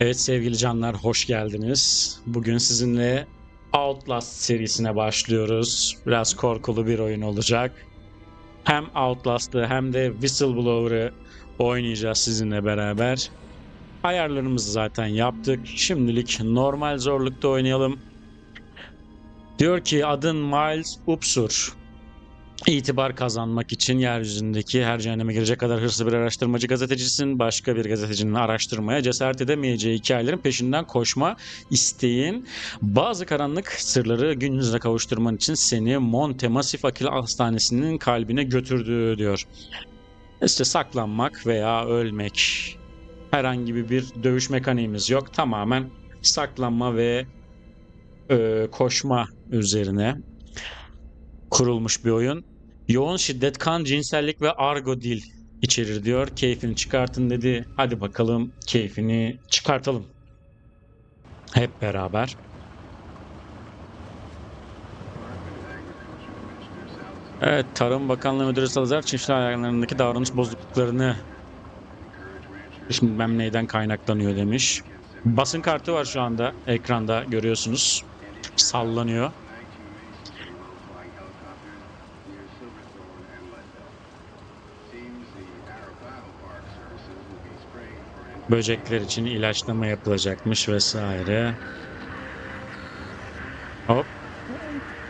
Evet sevgili canlar hoş geldiniz. Bugün sizinle Outlast serisine başlıyoruz. Biraz korkulu bir oyun olacak. Hem Outlast'ı hem de Whistleblower'ı oynayacağız sizinle beraber. Ayarlarımızı zaten yaptık. Şimdilik normal zorlukta oynayalım. Diyor ki adın Miles Upsur. İtibar kazanmak için yeryüzündeki her cehenneme girecek kadar hırslı bir araştırmacı gazetecisin. Başka bir gazetecinin araştırmaya cesaret edemeyeceği hikayelerin peşinden koşma isteğin. Bazı karanlık sırları gün yüzüne kavuşturman için seni Monte Massif Akil Hastanesi'nin kalbine götürdü diyor. İşte saklanmak veya ölmek. Herhangi bir dövüş mekaniğimiz yok. Tamamen saklanma ve e, koşma üzerine kurulmuş bir oyun. Yoğun şiddet, kan, cinsellik ve argo dil içerir diyor. Keyfini çıkartın dedi. Hadi bakalım keyfini çıkartalım. Hep beraber. Evet, Tarım Bakanlığı Müdürü Salazar çiftçiler hayvanlarındaki davranış bozukluklarını bilmem neyden kaynaklanıyor demiş. Basın kartı var şu anda ekranda görüyorsunuz. Sallanıyor. Böcekler için ilaçlama yapılacakmış vesaire. Hop.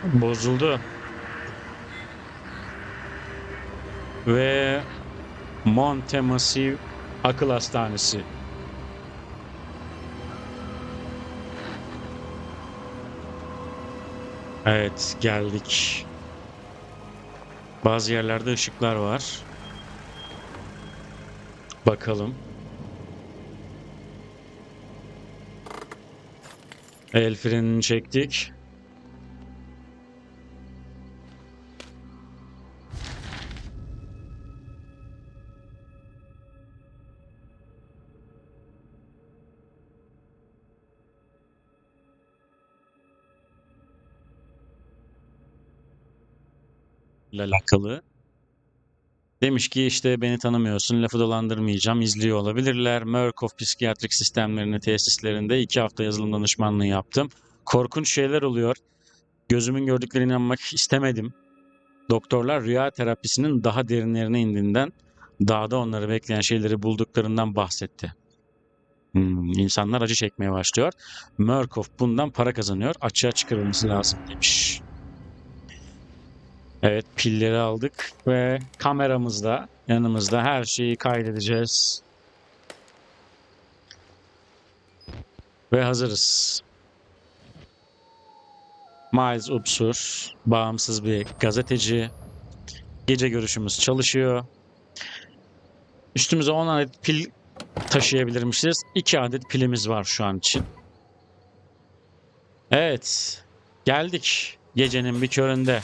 Bozuldu. Ve Monte Massive Akıl Hastanesi. Evet geldik. Bazı yerlerde ışıklar var. Bakalım. El frenini çektik. ile alakalı. Demiş ki işte beni tanımıyorsun, lafı dolandırmayacağım, izliyor olabilirler. Murkoff psikiyatrik sistemlerinin tesislerinde iki hafta yazılım danışmanlığı yaptım. Korkunç şeyler oluyor. Gözümün gördüklerine inanmak istemedim. Doktorlar rüya terapisinin daha derinlerine indiğinden, dağda onları bekleyen şeyleri bulduklarından bahsetti. Hmm, insanlar acı çekmeye başlıyor. Murkoff bundan para kazanıyor. Açığa çıkarılması lazım demiş. Evet pilleri aldık ve kameramızda yanımızda her şeyi kaydedeceğiz. Ve hazırız. Miles Upsur, bağımsız bir gazeteci. Gece görüşümüz çalışıyor. Üstümüze 10 adet pil taşıyabilirmişiz. 2 adet pilimiz var şu an için. Evet, geldik gecenin bir köründe.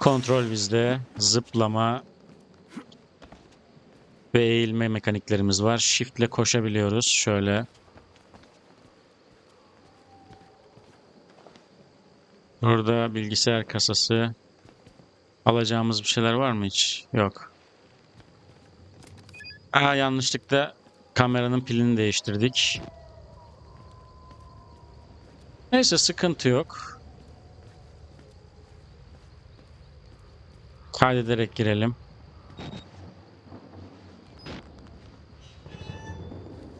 Kontrol bizde. Zıplama ve eğilme mekaniklerimiz var. Shift ile koşabiliyoruz. Şöyle. Burada bilgisayar kasası. Alacağımız bir şeyler var mı hiç? Yok. Aa yanlışlıkla kameranın pilini değiştirdik. Neyse sıkıntı yok. Kaydederek girelim.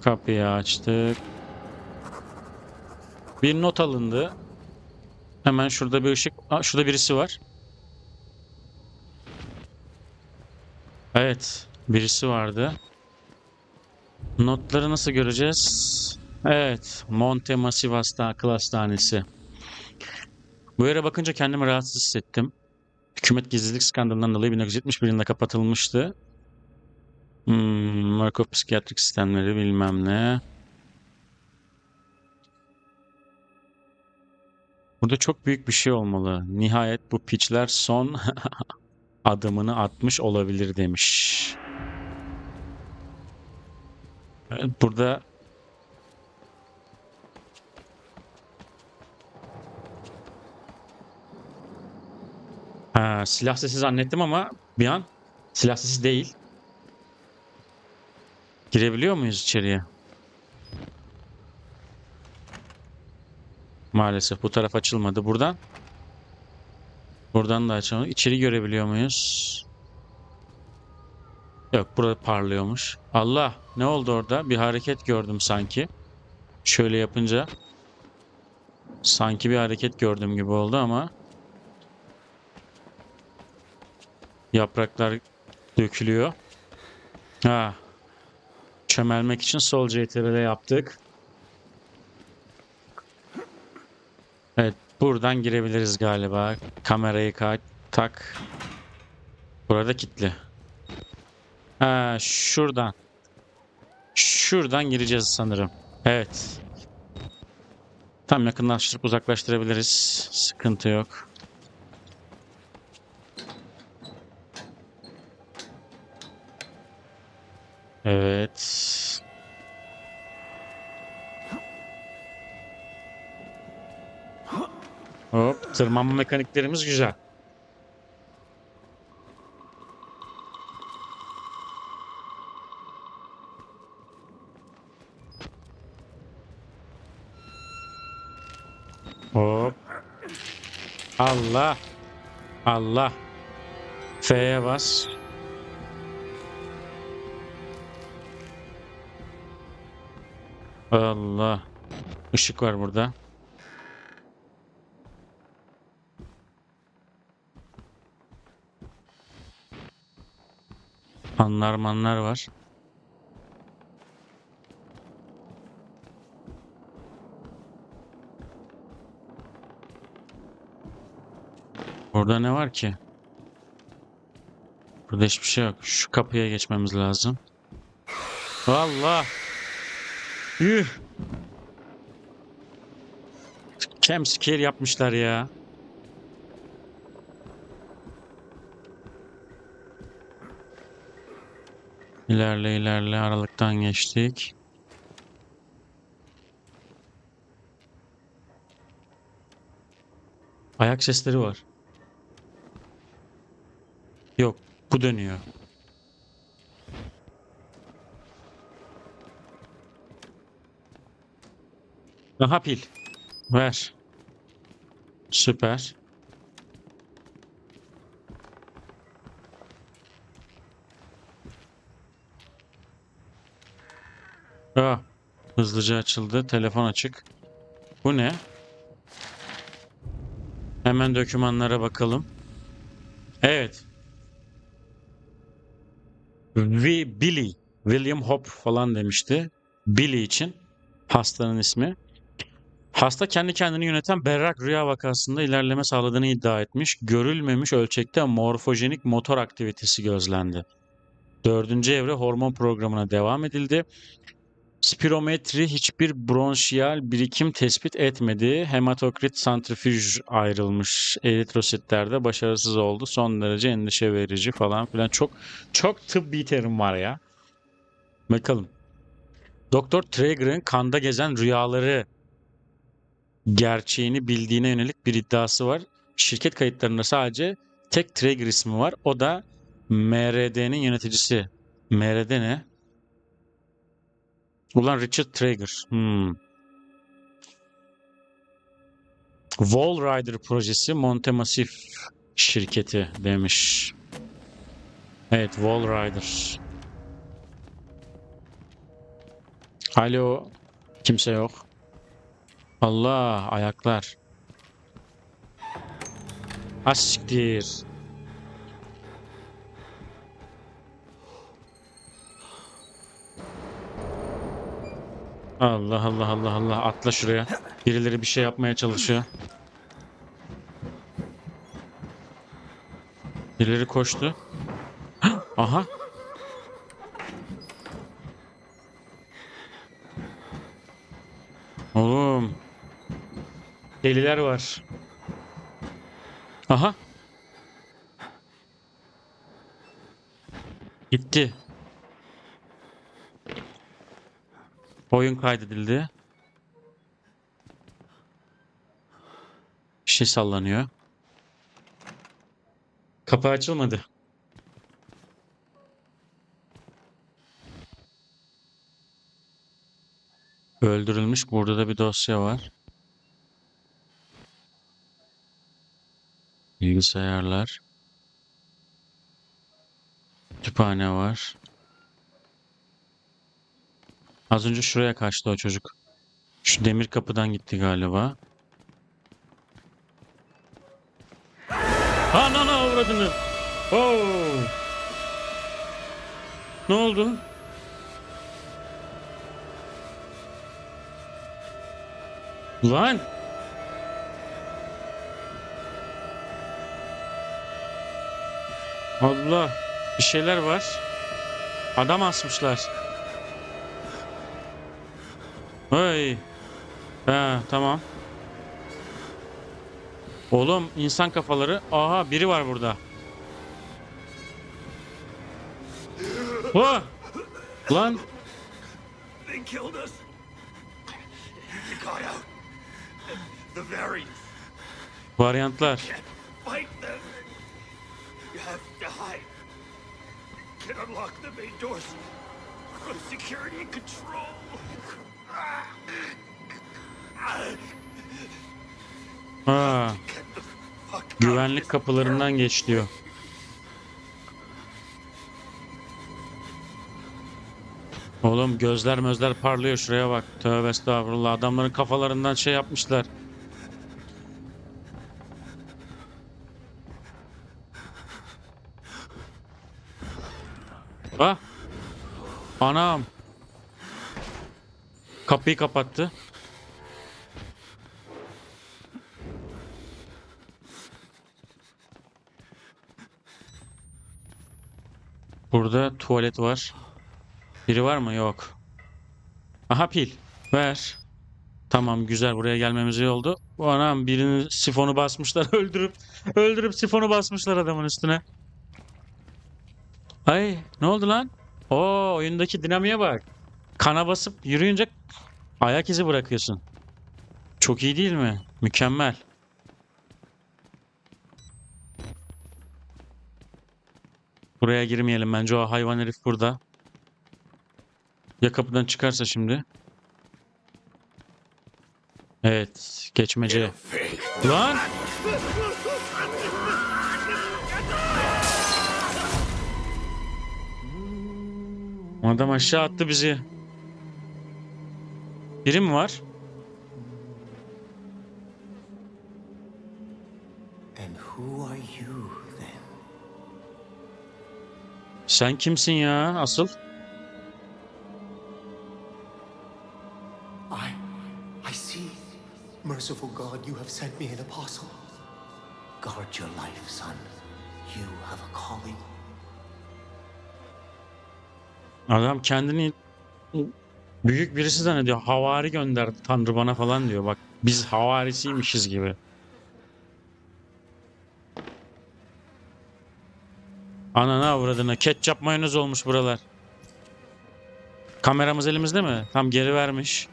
Kapıyı açtık. Bir not alındı. Hemen şurada bir ışık. Aa, şurada birisi var. Evet. Birisi vardı. Notları nasıl göreceğiz? Evet. Monte Massive Hasta Akıl Hastanesi. Bu yere bakınca kendimi rahatsız hissettim. Hükümet gizlilik skandalından dolayı 1971 yılında kapatılmıştı. Hmm, Markov psikiyatrik sistemleri bilmem ne. Burada çok büyük bir şey olmalı. Nihayet bu piçler son adımını atmış olabilir demiş. Evet, Burada Ha, silah sesi zannettim ama bir an silah sesi değil. Girebiliyor muyuz içeriye? Maalesef bu taraf açılmadı. Buradan buradan da açılmadı. İçeri görebiliyor muyuz? Yok burada parlıyormuş. Allah ne oldu orada? Bir hareket gördüm sanki. Şöyle yapınca sanki bir hareket gördüm gibi oldu ama yapraklar dökülüyor. Ha. Çömelmek için sol CTRL yaptık. Evet, buradan girebiliriz galiba. Kamerayı ka- tak. Burada kilitli. Ha, şuradan. Şuradan gireceğiz sanırım. Evet. Tam yakınlaştırıp uzaklaştırabiliriz. Sıkıntı yok. Evet. Hop, tırmanma mekaniklerimiz güzel. Hop. Allah. Allah. F'ye bas. Allah. Işık var burada. Fanlar manlar var. Burada ne var ki? Burada hiçbir şey yok. Şu kapıya geçmemiz lazım. Allah! Yuh! Cam scare yapmışlar ya. İlerle ilerle aralıktan geçtik. Ayak sesleri var. Yok, bu dönüyor. Daha pil. Ver. Süper. Ah, hızlıca açıldı. Telefon açık. Bu ne? Hemen dokümanlara bakalım. Evet. Vi Billy, William Hop falan demişti. Billy için hastanın ismi. Hasta kendi kendini yöneten berrak rüya vakasında ilerleme sağladığını iddia etmiş. Görülmemiş ölçekte morfojenik motor aktivitesi gözlendi. Dördüncü evre hormon programına devam edildi. Spirometri hiçbir bronşiyal birikim tespit etmedi. Hematokrit santrifüj ayrılmış eritrositlerde başarısız oldu. Son derece endişe verici falan filan. Çok çok tıbbi terim var ya. Bakalım. Doktor Traeger'ın kanda gezen rüyaları gerçeğini bildiğine yönelik bir iddiası var. Şirket kayıtlarında sadece tek Traeger ismi var. O da MRD'nin yöneticisi. MRD ne? Ulan Richard Traeger. Hmm. Wall Rider projesi Montemassif şirketi demiş. Evet Wall Rider. Alo. Kimse yok. Allah ayaklar. Asiktir. Allah Allah Allah Allah atla şuraya. Birileri bir şey yapmaya çalışıyor. Birileri koştu. Aha. Oğlum. Deliler var. Aha. Gitti. Oyun kaydedildi. Bir şey sallanıyor. Kapı açılmadı. Öldürülmüş. Burada da bir dosya var. Bilgisayarlar. Kütüphane var. Az önce şuraya kaçtı o çocuk. Şu demir kapıdan gitti galiba. Anana avradını. Oo. Ne oldu? Lan! Allah! Bir şeyler var. Adam asmışlar. Hey! Ha, tamam. Oğlum insan kafaları. Aha biri var burada. Oh! Lan They killed us. You got out. The variants varyantlar. Can unlock the main doors from security and control. Ha, güvenlik kapılarından geç diyor. Oğlum gözler mözler parlıyor şuraya bak. Tövbe estağfurullah. Adamların kafalarından şey yapmışlar. Anam! Kapıyı kapattı. Burada tuvalet var. Biri var mı? Yok. Aha pil. Ver. Tamam güzel buraya gelmemiz iyi oldu. Bu anam birinin sifonu basmışlar öldürüp öldürüp sifonu basmışlar adamın üstüne. Ay ne oldu lan? Oo oyundaki dinamiğe bak. Kana basıp yürüyünce ayak izi bırakıyorsun. Çok iyi değil mi? Mükemmel. Buraya girmeyelim bence o hayvan herif burada. Ya kapıdan çıkarsa şimdi. Evet, geçmece. Lan! Adam aşağı attı bizi. Biri mi var? And who are you then? Sen kimsin ya asıl? I. I see. Merciful God, you have sent me an apostle. Guard your life, son. You have a calling. Adam kendini büyük birisi zannediyor. Havari gönderdi Tanrı bana falan diyor. Bak biz havarisiymişiz gibi. Anana avradına ketçap mayonez olmuş buralar. Kameramız elimizde mi? Tam geri vermiş.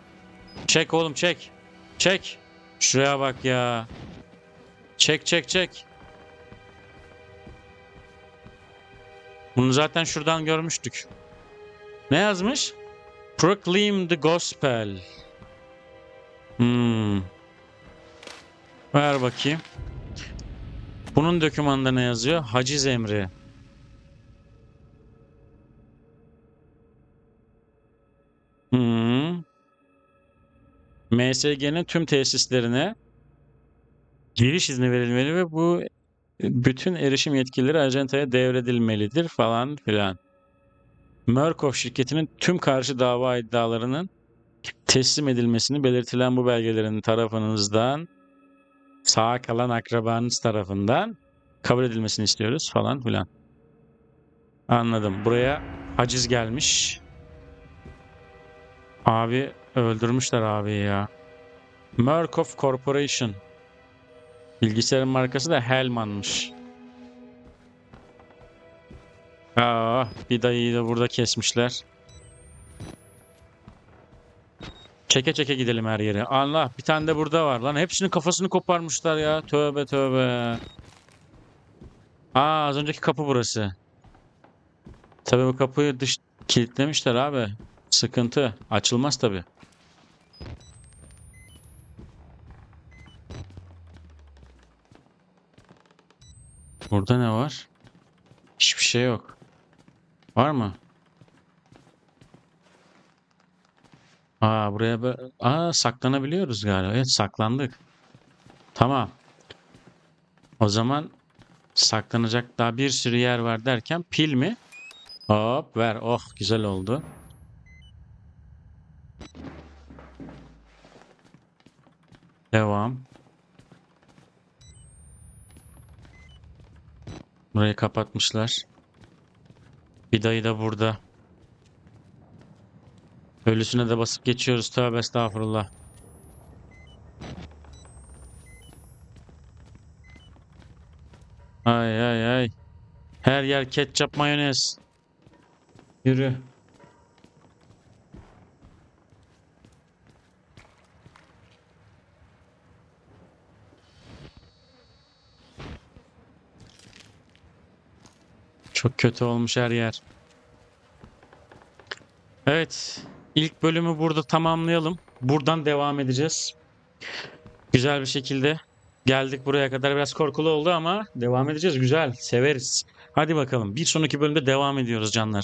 Çek oğlum çek. Çek. Şuraya bak ya. Çek çek çek. Bunu zaten şuradan görmüştük. Ne yazmış? Proclaim the gospel. Hmm. Ver bakayım. Bunun dokümanında ne yazıyor? Haciz emri. Hmm. MSG'nin tüm tesislerine giriş izni verilmeli ve bu bütün erişim yetkileri acentaya devredilmelidir falan filan. Murkoff şirketinin tüm karşı dava iddialarının teslim edilmesini belirtilen bu belgelerin tarafınızdan sağ kalan akrabanız tarafından kabul edilmesini istiyoruz falan filan. Anladım. Buraya haciz gelmiş. Abi öldürmüşler abi ya. Murkoff Corporation. Bilgisayarın markası da Hellman'mış. Aa, bir dayıyı da burada kesmişler. Çeke çeke gidelim her yere. Allah bir tane de burada var lan. Hepsinin kafasını koparmışlar ya. Tövbe tövbe. Aa az önceki kapı burası. Tabii bu kapıyı dış kilitlemişler abi. Sıkıntı. Açılmaz tabii. Burada ne var? Hiçbir şey yok. Var mı? Aa buraya bö- Aa saklanabiliyoruz galiba. Evet saklandık. Tamam. O zaman saklanacak daha bir sürü yer var derken pil mi? Hop ver. Oh güzel oldu. Devam. Burayı kapatmışlar. Bir dayı da burada. Ölüsüne de basıp geçiyoruz. Tövbe estağfurullah. Ay ay ay. Her yer ketçap mayonez. Yürü. Çok kötü olmuş her yer. Evet. ilk bölümü burada tamamlayalım. Buradan devam edeceğiz. Güzel bir şekilde geldik buraya kadar. Biraz korkulu oldu ama devam edeceğiz. Güzel. Severiz. Hadi bakalım. Bir sonraki bölümde devam ediyoruz canlar.